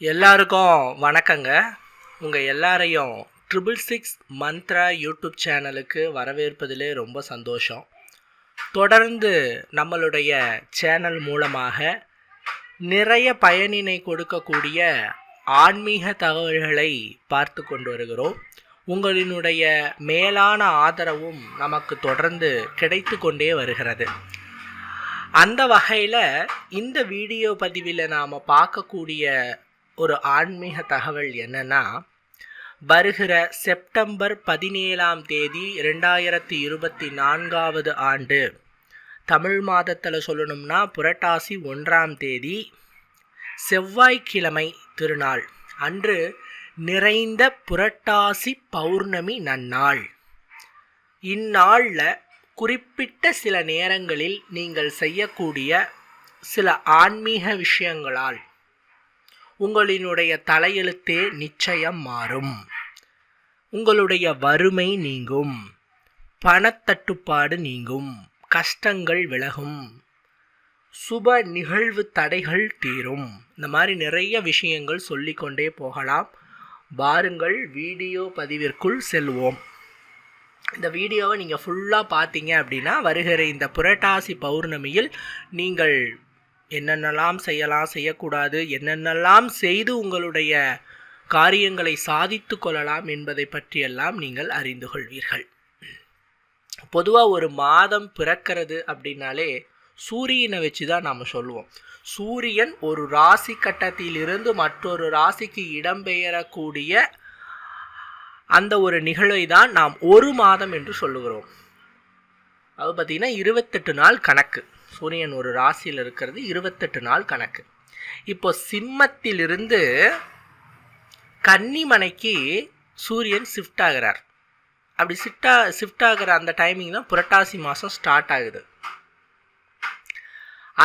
எல்லாருக்கும் வணக்கங்க. உங்கள் எல்லாரையும் ட்ரிபிள் சிக்ஸ் மந்த்ரா யூடியூப் சேனலுக்கு வரவேற்பதிலே ரொம்ப சந்தோஷம். தொடர்ந்து நம்மளுடைய சேனல் மூலமாக நிறைய பயனினை கொடுக்கக்கூடிய ஆன்மீக தகவல்களை பார்த்து கொண்டு வருகிறோம். உங்களினுடைய மேலான ஆதரவும் நமக்கு தொடர்ந்து கிடைத்து கொண்டே வருகிறது. அந்த வகையில் இந்த வீடியோ பதிவில் நாம் பார்க்கக்கூடிய ஒரு ஆன்மீக தகவல் என்னன்னா வருகிற செப்டம்பர் பதினேழாம் தேதி ரெண்டாயிரத்தி இருபத்தி நான்காவது ஆண்டு தமிழ் மாதத்தில் சொல்லணும்னா புரட்டாசி ஒன்றாம் தேதி செவ்வாய்க்கிழமை திருநாள். அன்று நிறைந்த புரட்டாசி பௌர்ணமி நன்னாள். இந்நாளில் குறிப்பிட்ட சில நேரங்களில் நீங்கள் செய்யக்கூடிய சில ஆன்மீக விஷயங்களால் உங்களினுடைய தலையெழுத்தே நிச்சயம் மாறும். உங்களுடைய வறுமை நீங்கும். பணத்தட்டுப்பாடு நீங்கும். கஷ்டங்கள் விலகும். சுப நிகழ்வு தடைகள் தீரும். இந்த மாதிரி நிறைய விஷயங்கள் சொல்லிக்கொண்டே போகலாம். பாருங்கள் வீடியோ பதிவிற்குள் செல்வோம். இந்த வீடியோவை நீங்கள் ஃபுல்லாக பார்த்தீங்க அப்படின்னா வருகிற இந்த புரட்டாசி பௌர்ணமியில் நீங்கள் என்னென்னலாம் செய்யலாம் செய்யக்கூடாது என்னென்னலாம் செய்து உங்களுடைய காரியங்களை சாதித்து கொள்ளலாம் என்பதை பற்றியெல்லாம் நீங்கள் அறிந்து கொள்வீர்கள். பொதுவாக ஒரு மாதம் பிறக்கிறது அப்படின்னாலே சூரியனை வச்சு தான் நாம் சொல்லுவோம் சூரியன் ஒரு ராசி கட்டத்திலிருந்து மற்றொரு ராசிக்கு இடம்பெயரக்கூடிய அந்த ஒரு நிகழ்வை தான் நாம் ஒரு மாதம் என்று சொல்லுகிறோம். அது பார்த்திங்கன்னா இருபத்தெட்டு நாள் கணக்கு. சூரியன் ஒரு ராசியில் இருக்கிறது இருபத்தெட்டு நாள் கணக்கு. இப்போ சிம்மத்திலிருந்து கன்னிமனைக்கு சூரியன் ஷிஃப்ட் ஆகிறார். அப்படி ஷிஃப்டா ஷிஃப்ட் ஆகிற அந்த டைமிங் தான் புரட்டாசி மாதம் ஸ்டார்ட் ஆகுது.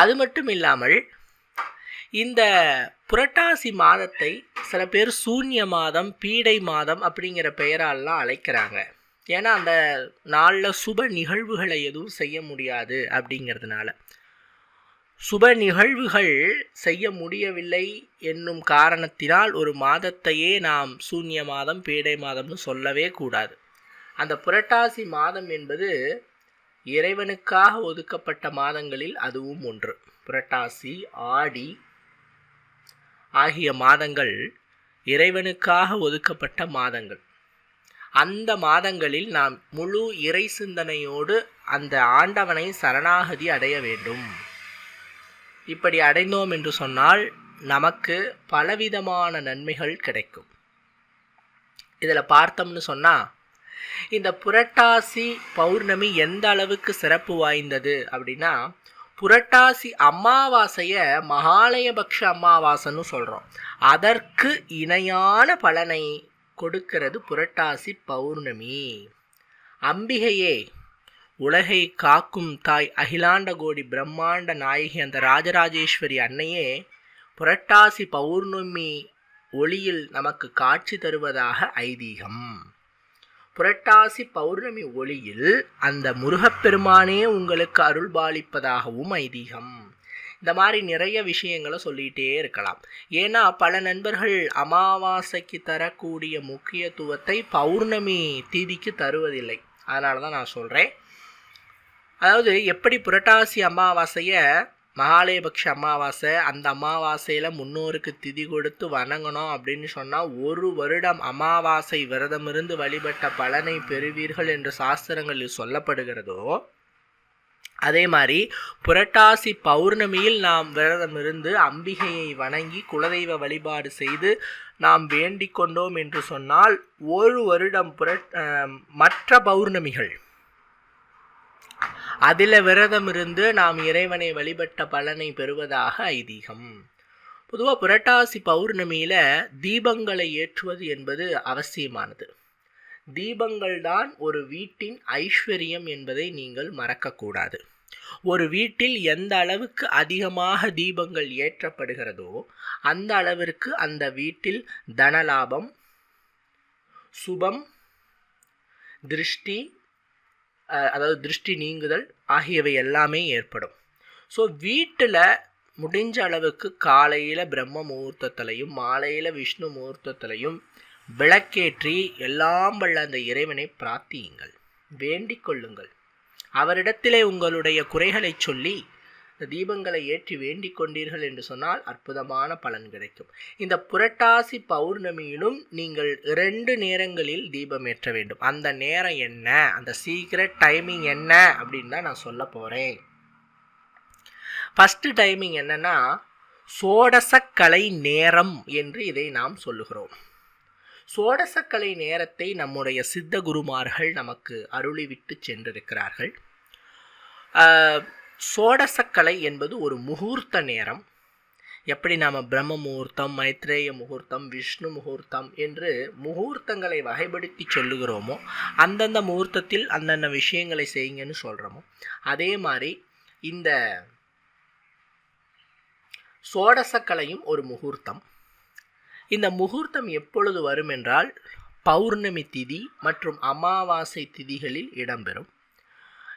அது மட்டும் இல்லாமல் இந்த புரட்டாசி மாதத்தை சில பேர் சூன்ய மாதம் பீடை மாதம் அப்படிங்கிற பெயரால்லாம் அழைக்கிறாங்க. ஏன்னா அந்த நாளில் சுப நிகழ்வுகளை எதுவும் செய்ய முடியாது அப்படிங்கிறதுனால. சுப நிகழ்வுகள் செய்ய முடியவில்லை என்னும் காரணத்தினால் ஒரு மாதத்தையே நாம் சூன்ய மாதம் பீடை மாதம்னு சொல்லவே கூடாது. அந்த புரட்டாசி மாதம் என்பது இறைவனுக்காக ஒதுக்கப்பட்ட மாதங்களில் அதுவும் ஒன்று. புரட்டாசி ஆடி ஆகிய மாதங்கள் இறைவனுக்காக ஒதுக்கப்பட்ட மாதங்கள். அந்த மாதங்களில் நாம் முழு இறை சிந்தனையோடு அந்த ஆண்டவனை சரணாகதி அடைய வேண்டும். இப்படி அடைந்தோம் என்று சொன்னால் நமக்கு பலவிதமான நன்மைகள் கிடைக்கும். இதில் பார்த்தோம்னு சொன்னால் இந்த புரட்டாசி பௌர்ணமி எந்த அளவுக்கு சிறப்பு வாய்ந்தது அப்படின்னா புரட்டாசி அமாவாசையை மகாலயபக்ஷ அமாவாசைன்னு சொல்கிறோம் அதற்கு இணையான பலனை கொடுக்கிறது புரட்டாசி பௌர்ணமி. அம்பிகையே உலகை காக்கும் தாய் அகிலாண்ட கோடி பிரம்மாண்ட நாயகி அந்த ராஜராஜேஸ்வரி அன்னையே புரட்டாசி பௌர்ணமி ஒளியில் நமக்கு காட்சி தருவதாக ஐதீகம். புரட்டாசி பௌர்ணமி ஒளியில் அந்த முருகப்பெருமானே உங்களுக்கு அருள்பாலிப்பதாகவும் ஐதீகம். இந்த மாதிரி நிறைய விஷயங்களை சொல்லிகிட்டே இருக்கலாம். ஏன்னா பல நண்பர்கள் அமாவாசைக்கு தரக்கூடிய முக்கியத்துவத்தை பௌர்ணமி தீதிக்கு தருவதில்லை. அதனால தான் நான் சொல்கிறேன் அதாவது எப்படி புரட்டாசி அமாவாசையை மகாலயபக்ஷ அமாவாசை அந்த அமாவாசையில் முன்னோருக்கு திதி கொடுத்து வணங்கணும் அப்படின்னு சொன்னால் ஒரு வருடம் அமாவாசை விரதமிருந்து வழிபட்ட பலனை பெறுவீர்கள் என்று சாஸ்திரங்களில் சொல்லப்படுகிறதோ அதே மாதிரி புரட்டாசி பௌர்ணமியில் நாம் விரதமிருந்து அம்பிகையை வணங்கி குலதெய்வ வழிபாடு செய்து நாம் வேண்டிக் கொண்டோம் என்று சொன்னால் ஒரு வருடம் புரட் மற்ற பௌர்ணமிகள் அதில் விரதம் இருந்து நாம் இறைவனை வழிபட்ட பலனை பெறுவதாக ஐதீகம். பொதுவாக புரட்டாசி பௌர்ணமியில் தீபங்களை ஏற்றுவது என்பது அவசியமானது. தீபங்கள் தான் ஒரு வீட்டின் ஐஸ்வர்யம் என்பதை நீங்கள் மறக்கக்கூடாது. ஒரு வீட்டில் எந்த அளவுக்கு அதிகமாக தீபங்கள் ஏற்றப்படுகிறதோ அந்த அளவிற்கு அந்த வீட்டில் தனலாபம் சுபம் திருஷ்டி அதாவது திருஷ்டி நீங்குதல் ஆகியவை எல்லாமே ஏற்படும். ஸோ வீட்டில் முடிஞ்ச அளவுக்கு காலையில் பிரம்ம முகூர்த்தத்திலையும் மாலையில் விஷ்ணு முகூர்த்தத்திலையும் விளக்கேற்றி எல்லாம் வல்ல அந்த இறைவனை பிரார்த்தியுங்கள். வேண்டிக் கொள்ளுங்கள். அவரிடத்திலே உங்களுடைய குறைகளை சொல்லி தீபங்களை ஏற்றி வேண்டிக் கொண்டீர்கள் என்று சொன்னால் அற்புதமான பலன் கிடைக்கும். இந்த புரட்டாசி பௌர்ணமியிலும் நீங்கள் இரண்டு நேரங்களில் தீபம் ஏற்ற வேண்டும். அந்த நேரம் என்ன? அந்த சீக்கிரட் டைமிங் என்ன? அப்படின்னு தான் நான் சொல்ல போகிறேன் ஃபஸ்ட்டு டைமிங் என்னன்னா சோடசக்கலை நேரம் என்று இதை நாம் சொல்லுகிறோம். சோடசக்கலை நேரத்தை நம்முடைய சித்த குருமார்கள் நமக்கு அருளிவிட்டு சென்றிருக்கிறார்கள். ஆஹ், சோடசக்கலை என்பது ஒரு முகூர்த்த நேரம். எப்படி நாம் பிரம்ம முகூர்த்தம் மைத்ரேய முகூர்த்தம் விஷ்ணு முகூர்த்தம் என்று முகூர்த்தங்களை வகைப்படுத்தி சொல்லுகிறோமோ அந்தந்த முகூர்த்தத்தில் அந்தந்த விஷயங்களை செய்யுங்கன்னு சொல்கிறோமோ அதே மாதிரி இந்த சோடசக்கலையும் ஒரு முகூர்த்தம். இந்த முகூர்த்தம் எப்பொழுது வரும் என்றால் பௌர்ணமி திதி மற்றும் அமாவாசை திதிகளில் இடம்பெறும்.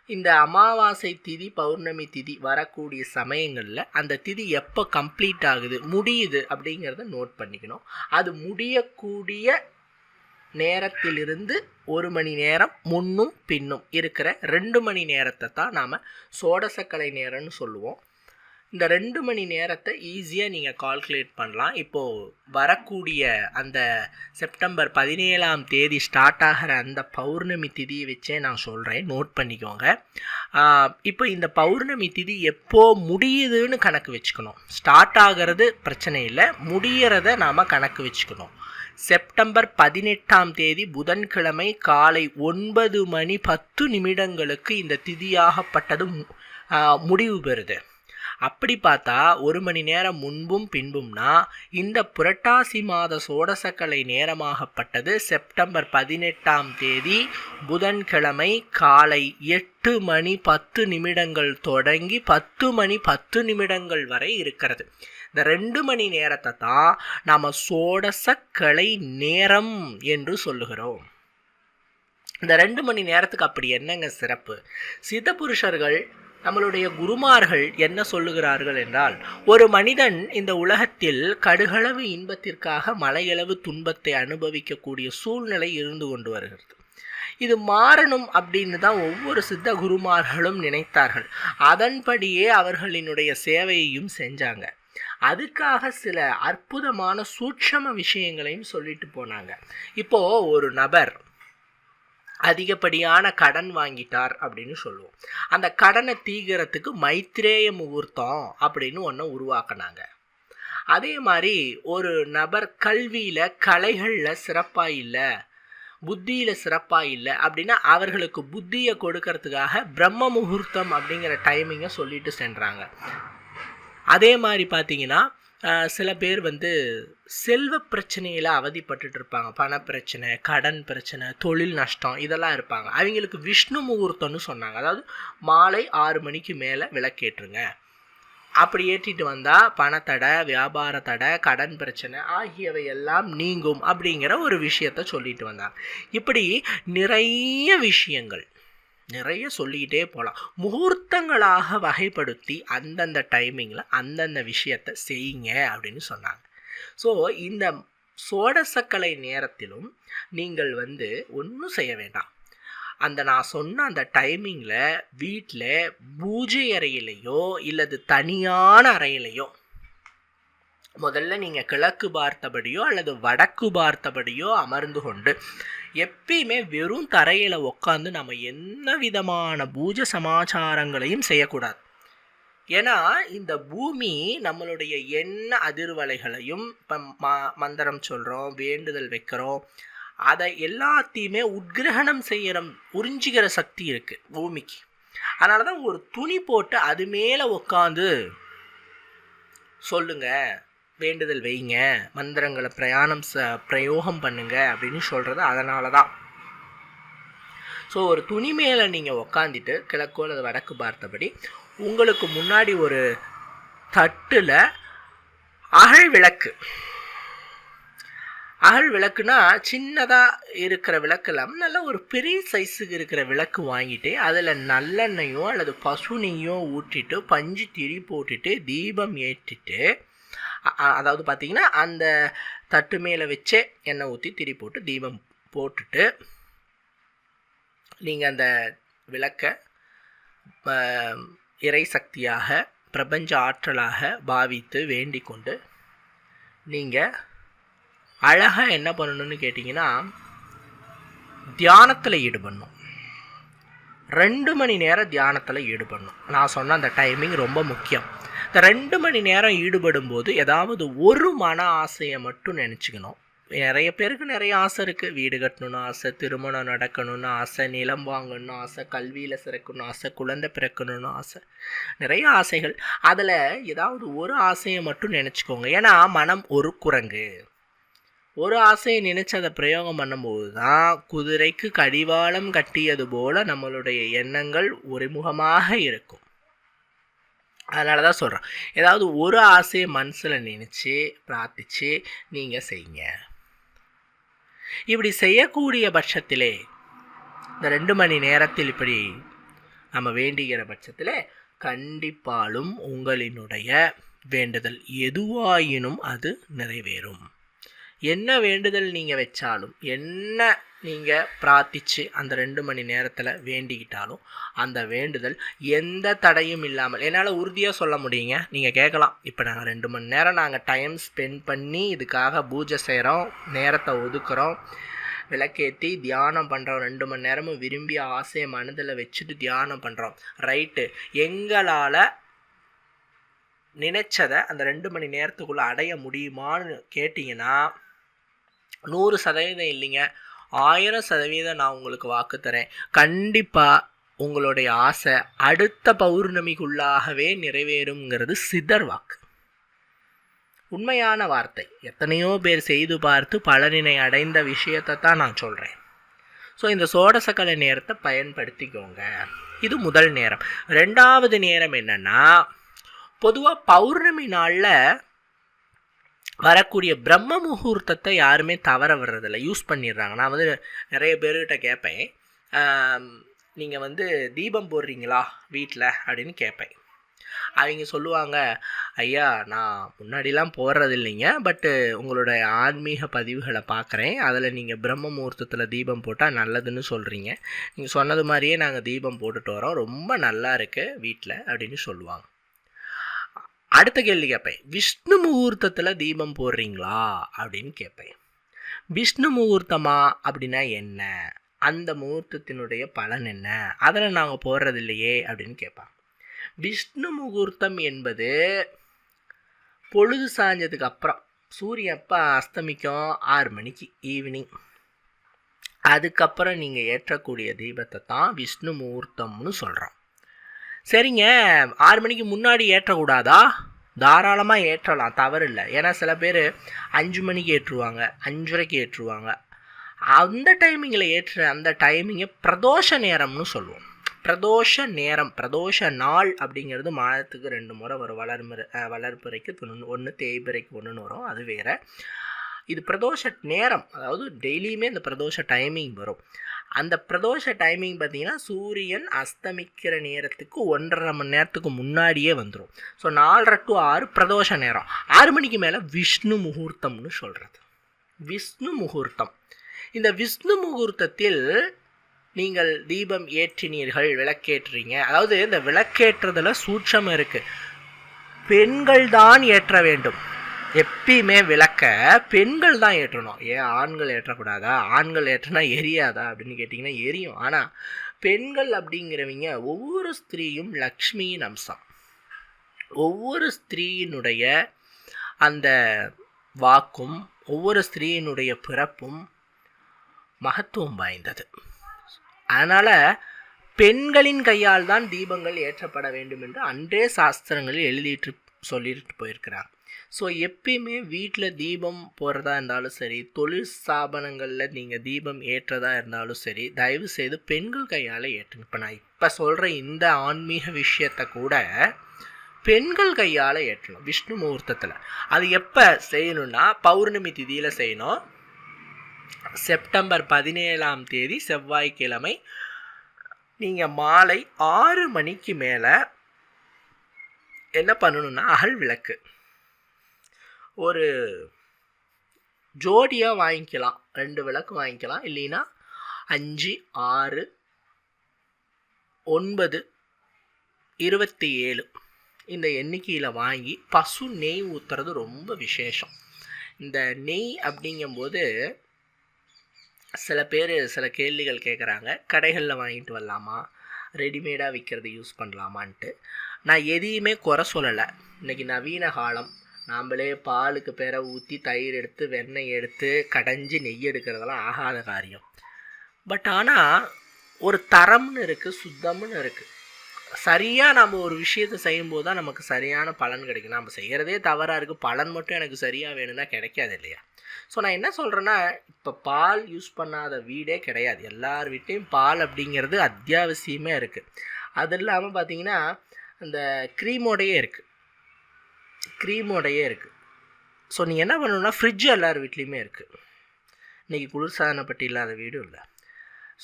இந்த அமாவாசை திதி பௌர்ணமி திதி வரக்கூடிய சமயங்களில் அந்த திதி எப்போ கம்ப்ளீட் ஆகுது முடியுது அப்படிங்கிறத நோட் பண்ணிக்கணும். அது முடியக்கூடிய நேரத்திலிருந்து ஒரு மணி நேரம் முன்னும் பின்னும் இருக்கிற ரெண்டு மணி நேரத்தை தான் நாம் சோடசக்கலை நேரம்னு சொல்லுவோம். இந்த ரெண்டு மணி நேரத்தை ஈஸியாக நீங்கள் கால்குலேட் பண்ணலாம். இப்போது வரக்கூடிய அந்த செப்டம்பர் பதினேழாம் தேதி ஸ்டார்ட் ஆகிற அந்த பௌர்ணமி திதியை வச்சே நான் சொல்கிறேன் நோட் பண்ணிக்கோங்க. இப்போ இந்த பௌர்ணமி திதி எப்போ முடியுதுன்னு கணக்கு வச்சுக்கணும். ஸ்டார்ட் ஆகிறது பிரச்சனை இல்லை. முடியறத நாம் கணக்கு வச்சுக்கணும். செப்டம்பர் பதினெட்டாம் தேதி புதன்கிழமை காலை ஒன்பது மணி பத்து நிமிடங்களுக்கு இந்த திதியாகப்பட்டதும் முடிவு பெறுது. அப்படி பார்த்தா ஒரு மணி நேரம் முன்பும் பின்பும்னா இந்த புரட்டாசி மாத சோடசக்கலை நேரமாகப்பட்டது செப்டம்பர் பதினெட்டாம் தேதி புதன்கிழமை காலை எட்டு மணி பத்து நிமிடங்கள் தொடங்கி பத்து மணி பத்து நிமிடங்கள் வரை இருக்கிறது. இந்த ரெண்டு மணி நேரத்தை தான் நாம் சோடசக்கலை நேரம் என்று சொல்லுகிறோம். இந்த ரெண்டு மணி நேரத்துக்கு அப்படி என்னங்க சிறப்பு? சிதபுருஷர்கள் நம்மளுடைய குருமார்கள் என்ன சொல்லுகிறார்கள் என்றால் ஒரு மனிதன் இந்த உலகத்தில் கடுகளவு இன்பத்திற்காக மலையளவு துன்பத்தை அனுபவிக்கக்கூடிய சூழ்நிலை இருந்து கொண்டு வருகிறது. இது மாறணும் அப்படின்னு தான் ஒவ்வொரு சித்த குருமார்களும் நினைத்தார்கள். அதன்படியே அவர்களினுடைய சேவையையும் செஞ்சாங்க. அதுக்காக சில அற்புதமான சூட்சம விஷயங்களையும் சொல்லிட்டு போனாங்க. இப்போ ஒரு நபர் அதிகப்படியான கடன் வாங்கிட்டார் அப்படின்னு சொல்லுவோம். அந்த கடனை தீர்க்கறதுக்கு மைத்ரேய முகூர்த்தம் அப்படின்னு ஒன்று உருவாக்குனாங்க. அதே மாதிரி ஒரு நபர் கல்வியில் கலைகளில் சிறப்பாக இல்லை புத்தியில் சிறப்பாக இல்லை அப்படின்னா அவர்களுக்கு புத்தியை கொடுக்கறதுக்காக பிரம்ம முகூர்த்தம் அப்படிங்கிற டைமிங்கை சொல்லிட்டு சென்றாங்க. அதே மாதிரி பார்த்தீங்கன்னா சில பேர் வந்து செல்வ பிரச்சனையில் அவதிப்பட்டுட்டு இருப்பாங்க பணப்பிரச்சனை கடன் பிரச்சனை தொழில் நஷ்டம் இதெல்லாம் இருப்பாங்க. அவங்களுக்கு விஷ்ணு முகூர்த்தம்னு சொன்னாங்க. அதாவது மாலை ஆறு மணிக்கு மேலே விளக்கேற்றுங்க. அப்படி ஏற்றிட்டு வந்தால் பணத்தடை வியாபார தடை கடன் பிரச்சனை ஆகியவை எல்லாம் நீங்கும் அப்படிங்கிற ஒரு விஷயத்த சொல்லிட்டு வந்தாங்க. இப்படி நிறைய விஷயங்கள். நிறைய சொல்லிக்கிட்டே போகலாம் முகூர்த்தங்களாக வகைப்படுத்தி அந்தந்த டைமிங்கில் அந்தந்த விஷயத்தை செய்யுங்க அப்படின்னு சொன்னாங்க. ஸோ இந்த சோடசக்கலை நேரத்திலும் நீங்கள் வந்து ஒன்றும் செய்ய வேண்டாம். அந்த நான் சொன்ன அந்த டைமிங்கில் வீட்டில் பூஜை அறையிலையோ இல்லது தனியான அறையிலையோ முதல்ல நீங்கள் கிழக்கு பார்த்தபடியோ அல்லது வடக்கு பார்த்தபடியோ அமர்ந்து கொண்டு எப்பயுமே வெறும் தரையில் உட்காந்து நம்ம என்ன விதமான பூஜை சமாச்சாரங்களையும் செய்யக்கூடாது. ஏன்னா இந்த பூமி நம்மளுடைய என்ன அதிர்வலைகளையும் இப்போ ம மந்திரம் சொல்கிறோம் வேண்டுதல் வைக்கிறோம். அதை எல்லாத்தையுமே உட்கிரகணம் செய்கிற உறிஞ்சிக்கிற சக்தி இருக்குது பூமிக்கு. அதனால தான் ஒரு துணி போட்டு அது மேலே உட்காந்து சொல்லுங்கள் வேண்டுதல் வைங்க மந்திரங்களை பிரயாணம் ச பிரயோகம் பண்ணுங்க அப்படின்னு சொல்கிறது அதனால தான் ஸோ ஒரு துணி மேலே நீங்கள் உக்காந்துட்டு கிழக்கோ அல்லது வடக்கு பார்த்தபடி உங்களுக்கு முன்னாடி ஒரு தட்டில் அகல் விளக்கு. அகல் விளக்குனா சின்னதாக இருக்கிற விளக்கு இல்லாமல் நல்ல ஒரு பெரிய சைஸுக்கு இருக்கிற விளக்கு வாங்கிட்டு அதில் நல்லெண்ணெயோ அல்லது பசுனையோ ஊற்றிட்டு பஞ்சு திரி போட்டுட்டு தீபம் ஏற்றிட்டு அதாவது பார்த்தீங்கன்னா அந்த தட்டு மேலே வச்சே எண்ணெய் ஊற்றி திரி போட்டு தீபம் போட்டுட்டு நீங்கள் அந்த விளக்கை இறை சக்தியாக பிரபஞ்ச ஆற்றலாக பாவித்து வேண்டிக் கொண்டு நீங்கள் அழகாக என்ன பண்ணணும்னு கேட்டிங்கன்னா தியானத்தில் ஈடுபடணும். ரெண்டு மணி நேரம் தியானத்தில் ஈடுபடணும். நான் சொன்ன அந்த டைமிங் ரொம்ப முக்கியம். ரெண்டு மணி நேரம் ஈடுபடும் போது ஏதாவது ஒரு மன ஆசையை மட்டும் நினச்சிக்கணும். நிறைய பேருக்கு நிறைய ஆசை இருக்குது வீடு கட்டணும்னு ஆசை திருமணம் நடக்கணும்னு ஆசை நிலம் வாங்கணும்னு ஆசை கல்வியில் சிறக்கணும்னு ஆசை குழந்தை பிறக்கணும்னு ஆசை. நிறைய ஆசைகள். அதில் ஏதாவது ஒரு ஆசையை மட்டும் நினச்சிக்கோங்க. ஏன்னா மனம் ஒரு குரங்கு. ஒரு ஆசையை நினச்சி அதை பிரயோகம் பண்ணும்போது தான் குதிரைக்கு கடிவாளம் கட்டியது போல் நம்மளுடைய எண்ணங்கள் ஒருமுகமாக இருக்கும். அதனால தான் சொல்கிறேன் ஏதாவது ஒரு ஆசையை மனசில் நினச்சி பிரார்த்திச்சு நீங்கள் செய்யுங்க. இப்படி செய்யக்கூடிய பட்சத்திலே இந்த ரெண்டு மணி நேரத்தில் இப்படி நம்ம வேண்டுகிற பட்சத்தில் கண்டிப்பாலும் உங்களினுடைய வேண்டுதல் எதுவாயினும் அது நிறைவேறும். என்ன வேண்டுதல் நீங்கள் வச்சாலும் என்ன நீங்கள் பிரார்த்திச்சு அந்த ரெண்டு மணி நேரத்தில் வேண்டிக்கிட்டாலும் அந்த வேண்டுதல் எந்த தடையும் இல்லாமல் என்னால் உறுதியாக சொல்ல முடியுங்க? நீங்கள் கேட்கலாம் இப்போ நாங்கள் ரெண்டு மணி நேரம் நாங்கள் டைம் ஸ்பெண்ட் பண்ணி இதுக்காக பூஜை செய்கிறோம் நேரத்தை ஒதுக்குறோம் விளக்கேற்றி தியானம் பண்ணுறோம் ரெண்டு மணி நேரமும் விரும்பி ஆசையை மனதில் வச்சுட்டு தியானம் பண்ணுறோம் ரைட்டு எங்களால் நினைச்சதை அந்த ரெண்டு மணி நேரத்துக்குள்ளே அடைய முடியுமான்னு கேட்டிங்கன்னா நூறு சதவீதம் இல்லைங்க. ஆயிரம் சதவீதம் நான் உங்களுக்கு வாக்கு தரேன். கண்டிப்பாக உங்களுடைய ஆசை அடுத்த பௌர்ணமிக்குள்ளாகவே நிறைவேறுங்கிறது சிதர் வாக்கு. உண்மையான வார்த்தை. எத்தனையோ பேர் செய்து பார்த்து பலனினை அடைந்த விஷயத்தை தான் நான் சொல்கிறேன் ஸோ இந்த சோடசக்கலை நேரத்தை பயன்படுத்திக்கோங்க. இது முதல் நேரம். ரெண்டாவது நேரம் என்னென்னா பொதுவாக பௌர்ணமி நாளில் வரக்கூடிய பிரம்ம முகூர்த்தத்தை யாருமே தவற விடுறதில்ல. யூஸ் பண்ணிடுறாங்க. நான் வந்து நிறைய பேர்கிட்ட கேட்பேன். நீங்கள் வந்து தீபம் போடுறீங்களா வீட்டில் அப்படின்னு கேட்பேன். அவங்க சொல்லுவாங்க ஐயா நான் முன்னாடிலாம் போடுறது இல்லைங்க பட்டு உங்களுடைய ஆன்மீக பதிவுகளை பார்க்குறேன். அதில் நீங்கள் பிரம்ம முகூர்த்தத்தில் தீபம் போட்டால் நல்லதுன்னு சொல்கிறீங்க நீங்கள் சொன்னது மாதிரியே நாங்கள் தீபம் போட்டுட்டு வரோம். ரொம்ப நல்லா இருக்குது வீட்டில் அப்படின்னு சொல்லுவாங்க. அடுத்த கேள்வி கேட்பேன். விஷ்ணு முகூர்த்தத்தில் தீபம் போடுறீங்களா? அப்படின்னு கேட்பேன். விஷ்ணு முகூர்த்தமா அப்படின்னா என்ன? அந்த முகூர்த்தத்தினுடைய பலன் என்ன? அதில் நாங்கள் போடுறது இல்லையே அப்படின்னு கேட்பாங்க விஷ்ணு முகூர்த்தம் என்பது பொழுது சாஞ்சதுக்கு அப்புறம் சூரியன் அப்போ அஸ்தமிக்கும்? ஆறு மணிக்கு ஈவினிங் அதுக்கப்புறம் நீங்கள் ஏற்றக்கூடிய தீபத்தை தான் விஷ்ணு முகூர்த்தம்னு சொல்கிறோம் சரிங்க ஆறு மணிக்கு முன்னாடி ஏற்றக்கூடாதா? தாராளமாக ஏற்றலாம் தவறு இல்லை ஏன்னா சில பேர் அஞ்சு மணிக்கு ஏற்றுவாங்க அஞ்சரைக்கு ஏற்றுவாங்க. அந்த டைமிங்கில் ஏற்றுற அந்த டைமிங்கை பிரதோஷ நேரம்னு சொல்லுவோம். பிரதோஷ நேரம் பிரதோஷ நாள் அப்படிங்கிறது மாதத்துக்கு ரெண்டு முறை வரும் வளர்முறை அஹ், தொண்ணூ ஒன்று ஒன்று தேய்பிறைக்கு ஒன்றுன்னு வரும் அது வேறு. இது பிரதோஷ நேரம் அதாவது டெய்லியுமே இந்த பிரதோஷ டைமிங் வரும். அந்த பிரதோஷ டைமிங் பார்த்தீங்கன்னா சூரியன் அஸ்தமிக்கிற நேரத்துக்கு ஒன்றரை மணி நேரத்துக்கு முன்னாடியே வந்துடும் ஸோ நாலரை டு ஆறு பிரதோஷ நேரம். ஆறு மணிக்கு மேலே விஷ்ணு முகூர்த்தம்னு சொல்கிறது விஷ்ணு முகூர்த்தம். இந்த விஷ்ணு முகூர்த்தத்தில் நீங்கள் தீபம் ஏற்றினீர்கள் விளக்கேற்றுறீங்க. அதாவது இந்த விளக்கேற்றுறதுல சூட்சம் இருக்குது பெண்கள் தான் ஏற்ற வேண்டும். எப்பயுமே விளக்க பெண்கள் தான் ஏற்றணும். ஏன் ஆண்கள் ஏற்றக்கூடாதா? ஆண்கள் ஏற்றினா எரியாதா? அப்படின்னு கேட்டிங்கன்னா எரியும். ஆனால் பெண்கள் அப்படிங்கிறவங்க ஒவ்வொரு ஸ்திரீயும் லக்ஷ்மியின் அம்சம். ஒவ்வொரு ஸ்திரீயினுடைய அந்த வாக்கும் ஒவ்வொரு ஸ்திரீயினுடைய பிறப்பும் மகத்துவம் வாய்ந்தது. அதனால் பெண்களின் கையால் தான் தீபங்கள் ஏற்றப்பட வேண்டும் என்று அன்றே சாஸ்திரங்களில் எழுதிட்டு சொல்லிட்டு போயிருக்கிறாங்க. ஸோ எப்பயுமே வீட்டில் தீபம் போடுறதா இருந்தாலும் சரி தொழில் ஸ்தாபனங்களில் நீங்கள் தீபம் ஏற்றதா இருந்தாலும் சரி தயவு செய்து பெண்கள் கையால் ஏற்றுங்க. இப்போ நான் இப்போ சொல்கிற இந்த ஆன்மீக விஷயத்தை கூட பெண்கள் கையால் ஏற்றணும் விஷ்ணு முகூர்த்தத்தில். அது எப்போ செய்யணும்னா பௌர்ணமி திதியில் செய்யணும். செப்டம்பர் பதினேழாம் தேதி செவ்வாய்க்கிழமை நீங்கள் மாலை ஆறு மணிக்கு மேலே என்ன பண்ணணும்னா அகல் விளக்கு. ஒரு ஜோடியாக வாங்கிக்கலாம். ரெண்டு விளக்கு வாங்கிக்கலாம். இல்லைன்னா அஞ்சு ஆறு ஒன்பது இருபத்தி ஏழு இந்த எண்ணிக்கையில் வாங்கி பசு நெய் ஊற்றுறது ரொம்ப விசேஷம். இந்த நெய் அப்படிங்கும்போது சில பேர் சில கேள்விகள் கேட்குறாங்க கடைகளில் வாங்கிட்டு வரலாமா? ரெடிமேடாக விற்கிறது யூஸ் பண்ணலாமான்ட்டு. நான் எதையுமே குறை சொல்லலை. இன்றைக்கி நவீன காலம். நாம்ளே பாலுக்கு பேரை ஊற்றி தயிர் எடுத்து வெண்ணெய் எடுத்து கடைஞ்சி நெய் எடுக்கிறதெல்லாம் ஆகாத காரியம். பட் ஆனால் ஒரு தரம்னு இருக்குது சுத்தம்னு இருக்குது சரியாக நம்ம ஒரு விஷயத்தை செய்யும்போது தான் நமக்கு சரியான பலன் கிடைக்கும். நம்ம செய்கிறதே தவறாக இருக்குது பலன் மட்டும் எனக்கு சரியாக வேணும்னா கிடைக்காது இல்லையா? ஸோ நான் என்ன சொல்கிறேன்னா இப்போ பால் யூஸ் பண்ணாத வீடே கிடையாது. எல்லார் வீட்டையும் பால் அப்படிங்கிறது அத்தியாவசியமே இருக்குது அது இல்லாமல் பார்த்தீங்கன்னா அந்த க்ரீமோடையே இருக்குது க்ரீமோடையே இருக்குது ஸோ நீங்கள் என்ன பண்ணணும்னா ஃப்ரிட்ஜ் எல்லார் வீட்லேயுமே இருக்குது இன்றைக்கி குளிர்சாதனப்பட்டி இல்லாத வீடும் இல்லை.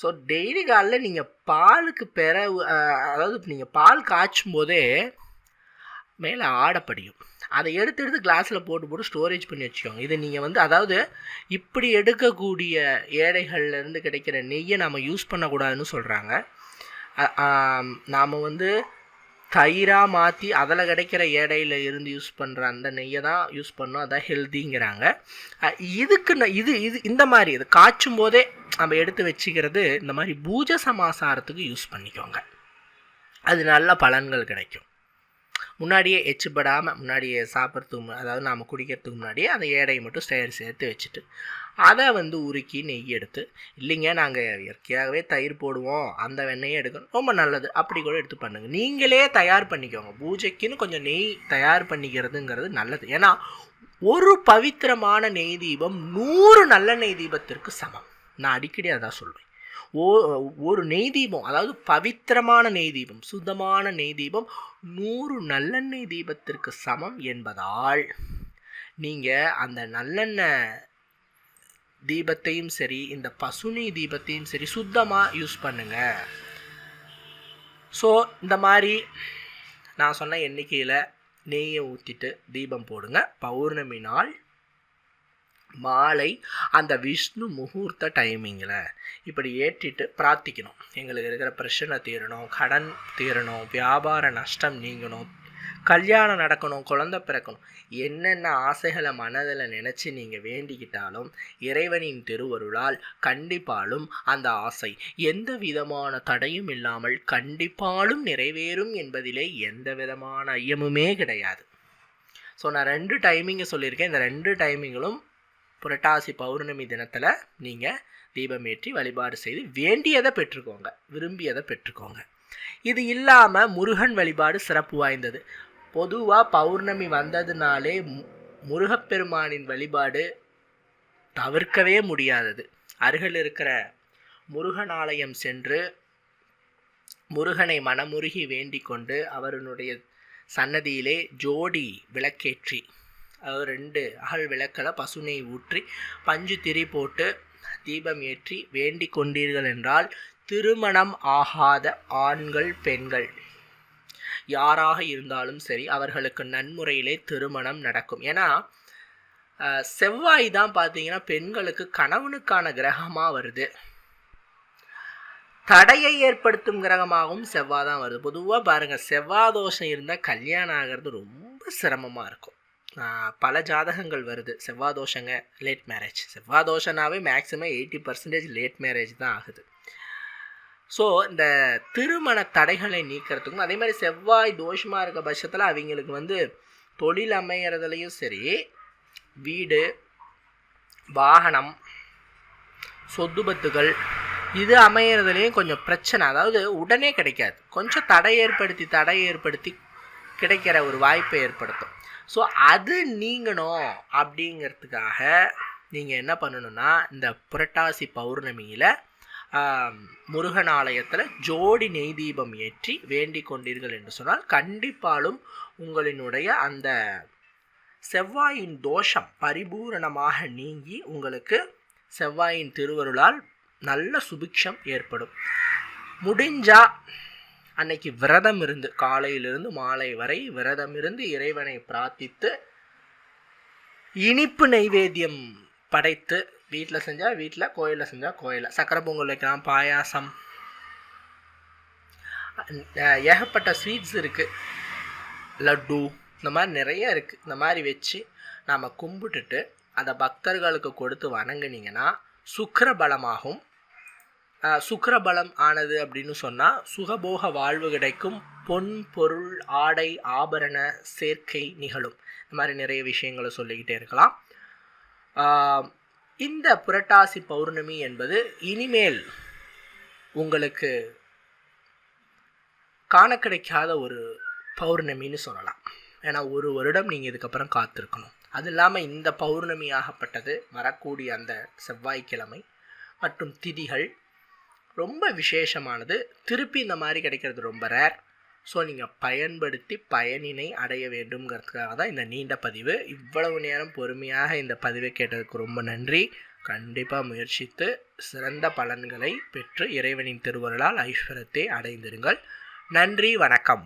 ஸோ டெய்லி காலையில் நீங்கள் பாலுக்கு பெற அதாவது நீங்கள் பால் காய்ச்சும் போதே மேலே ஆடப்படியும் அதை எடுத்து எடுத்து கிளாஸில் போட்டு போட்டு ஸ்டோரேஜ் பண்ணி வச்சுக்கோங்க. இதை நீங்கள் வந்து அதாவது இப்படி எடுக்கக்கூடிய ஏழைகள்லேருந்து கிடைக்கிற நெய்யை நாம் யூஸ் பண்ணக்கூடாதுன்னு சொல்கிறாங்க நாம் வந்து தயிராக மாற்றி அதில் கிடைக்கிற ஏடையில் இருந்து யூஸ் பண்ணுற அந்த நெய்யை தான் யூஸ் பண்ணோம். அதான் ஹெல்த்திங்கிறாங்க இதுக்கு இது இது இந்த மாதிரி இது காய்ச்சும் போதே நம்ம எடுத்து வச்சுக்கிறது இந்த மாதிரி பூஜை சமாசாரத்துக்கு யூஸ் பண்ணிக்கோங்க. அது நல்ல பலன்கள் கிடைக்கும். முன்னாடியே எச்சுப்படாமல் முன்னாடியே சாப்பிட்றதுக்கு அதாவது நாம் குடிக்கிறதுக்கு முன்னாடியே அந்த ஏடையை மட்டும் சேர் சேர்த்து வச்சுட்டு அதை வந்து உருக்கி நெய் எடுத்து இல்லைங்க நாங்கள் இயற்கையாகவே தயிர் போடுவோம் அந்த வெண்ணெயை எடுக்கணும் ரொம்ப நல்லது. அப்படி கூட எடுத்து பண்ணுங்கள் நீங்களே தயார் பண்ணிக்கோங்க. பூஜைக்குன்னு கொஞ்சம் நெய் தயார் பண்ணிக்கிறதுங்கிறது நல்லது. ஏன்னா ஒரு பவித்திரமான நெய் தீபம் நூறு நல்ல நெய் தீபத்திற்கு சமம். நான் அடிக்கடி அதான் சொல்வேன். ஓ ஒரு நெய் தீபம் அதாவது பவித்திரமான நெய் தீபம் சுத்தமான நெய் தீபம் நூறு நல்லெண்ணெய் தீபத்திற்கு சமம் என்பதால் நீங்கள் அந்த நல்லெண்ணெய் தீபத்தையும் சரி இந்த பசுனி தீபத்தையும் சரி சுத்தமாக யூஸ் பண்ணுங்கள் ஸோ இந்த மாதிரி நான் சொன்ன எண்ணிக்கையில் நெய்யை ஊற்றிட்டு தீபம் போடுங்க. பௌர்ணமி நாள் மாலை அந்த விஷ்ணு முகூர்த்த டைமிங்கில் இப்படி ஏற்றிட்டு பிரார்த்திக்கணும். எங்களுக்கு இருக்கிற பிரச்சனை தீரணும் கடன் தீரணும் வியாபார நஷ்டம் நீங்கணும் கல்யாணம் நடக்கணும் குழந்த பிறக்கணும். என்னென்ன ஆசைகளை மனதில் நினச்சி நீங்கள் வேண்டிக்கிட்டாலும் இறைவனின் திருவருளால் கண்டிப்பாலும் அந்த ஆசை எந்த விதமான தடையும் இல்லாமல் கண்டிப்பாலும் நிறைவேறும் என்பதிலே எந்த விதமான ஐயமுமே கிடையாது. ஸோ நான் ரெண்டு டைமிங்கை சொல்லியிருக்கேன். இந்த ரெண்டு டைமிங்களும் புரட்டாசி பௌர்ணமி தினத்தில் நீங்கள் தீபமேற்றி வழிபாடு செய்து வேண்டியதை பெற்றுக்கோங்க. விரும்பியதை பெற்றுக்கோங்க. இது இல்லாமல் முருகன் வழிபாடு சிறப்பு வாய்ந்தது. பொதுவாக பௌர்ணமி வந்ததுனாலே முருகப்பெருமானின் வழிபாடு தவிர்க்கவே முடியாதது. அருகில் இருக்கிற முருகன் ஆலயம் சென்று முருகனை மனமுருகி வேண்டிக் கொண்டு அவருடைய சன்னதியிலே ஜோடி விளக்கேற்றி ரெண்டு அகல் விளக்கில் பசுனை ஊற்றி பஞ்சு திரி போட்டு தீபம் ஏற்றி வேண்டிக் கொண்டீர்கள் என்றால் திருமணம் ஆகாத ஆண்கள் பெண்கள். யாராக இருந்தாலும் சரி அவர்களுக்கு நன்முறையிலே திருமணம் நடக்கும். ஏன்னா செவ்வாய் தான் பார்த்தீங்கன்னா பெண்களுக்கு கணவனுக்கான கிரகமாக வருது. தடையை ஏற்படுத்தும் கிரகமாகவும் செவ்வாய் தான் வருது. பொதுவாக பாருங்கள் செவ்வாய் தோஷம் இருந்தால் கல்யாணம் ஆகிறது ரொம்ப சிரமமாக இருக்கும். பல ஜாதகங்கள் வருது. செவ்வாய் தோஷங்க லேட் மேரேஜ் செவ்வாய் தோஷனாவே maximum eighty percentage late marriage தான் ஆகுது. ஸோ இந்த திருமண தடைகளை நீக்கிறதுக்கும் அதே மாதிரி செவ்வாய் தோஷமாக இருக்க பட்சத்தில் அவங்களுக்கு வந்து தொழில் அமைகிறதுலையும் சரி வீடு வாகனம் சொத்துபத்துகள் இது அமையிறதுலேயும் கொஞ்சம் பிரச்சனை. அதாவது உடனே கிடைக்காது. கொஞ்சம் தடை ஏற்படுத்தி தடை ஏற்படுத்தி கிடைக்கிற ஒரு வாய்ப்பை ஏற்படுத்தும். ஸோ அது நீங்கணும் அப்படிங்கிறதுக்காக நீங்கள் என்ன பண்ணணுன்னா இந்த புரட்டாசி பௌர்ணமியில் முருகன் ஆலயத்தில் ஜோடி நெய் தீபம் ஏற்றி வேண்டிக் கொண்டீர்கள் என்று சொன்னால் கண்டிப்பாலும் உங்களினுடைய அந்த செவ்வாயின் தோஷம் பரிபூரணமாக நீங்கி உங்களுக்கு செவ்வாயின் திருவருளால் நல்ல சுபிக்ஷம் ஏற்படும். முடிஞ்சா அன்னைக்கு விரதம் இருந்து காலையிலிருந்து மாலை வரை விரதம் இருந்து இறைவனை பிரார்த்தித்து இனிப்பு நைவேத்தியம் படைத்து வீட்டில் செஞ்சால் வீட்டில் கோயிலில் செஞ்சால் கோயிலில். சக்கரை பொங்கல் வைக்கலாம் பாயாசம். ஏகப்பட்ட ஸ்வீட்ஸ் இருக்குது லட்டு இந்த மாதிரி நிறைய இருக்குது இந்த மாதிரி வச்சு நாம் கும்பிட்டுட்டு அதை பக்தர்களுக்கு கொடுத்து வணங்குனீங்கன்னா சுக்கரபலமாகும். பலமாகும் பலம் ஆனது அப்படின்னு சொன்னால் சுகபோக வாழ்வு கிடைக்கும். பொன் பொருள் ஆடை ஆபரண சேர்க்கை நிகழும். இந்த மாதிரி நிறைய விஷயங்களை சொல்லிக்கிட்டே இருக்கலாம். இந்த புரட்டாசி பௌர்ணமி என்பது இனிமேல் உங்களுக்கு காண கிடைக்காத ஒரு பௌர்ணமின்னு சொல்லலாம். ஏன்னா ஒரு வருடம் நீங்கள் இதுக்கப்புறம் காத்திருக்கணும். அது இல்லாமல் இந்த பௌர்ணமி ஆகப்பட்டது வரக்கூடிய அந்த செவ்வாய்க்கிழமை மற்றும் திதிகள் ரொம்ப விசேஷமானது. திருப்பி இந்த மாதிரி கிடைக்கிறது ரொம்ப ரேர் ஸோ நீங்கள் பயன்படுத்தி பயனினை அடைய வேண்டும்ங்கிறதுக்காக தான் இந்த நீண்ட பதிவு. இவ்வளவு நேரம் பொறுமையாக இந்த பதிவை கேட்டதுக்கு ரொம்ப நன்றி. கண்டிப்பாக முயற்சித்து சிறந்த பலன்களை பெற்று இறைவனின் திருவருளால் ஐஸ்வரத்தை அடைந்திருங்கள். நன்றி வணக்கம்.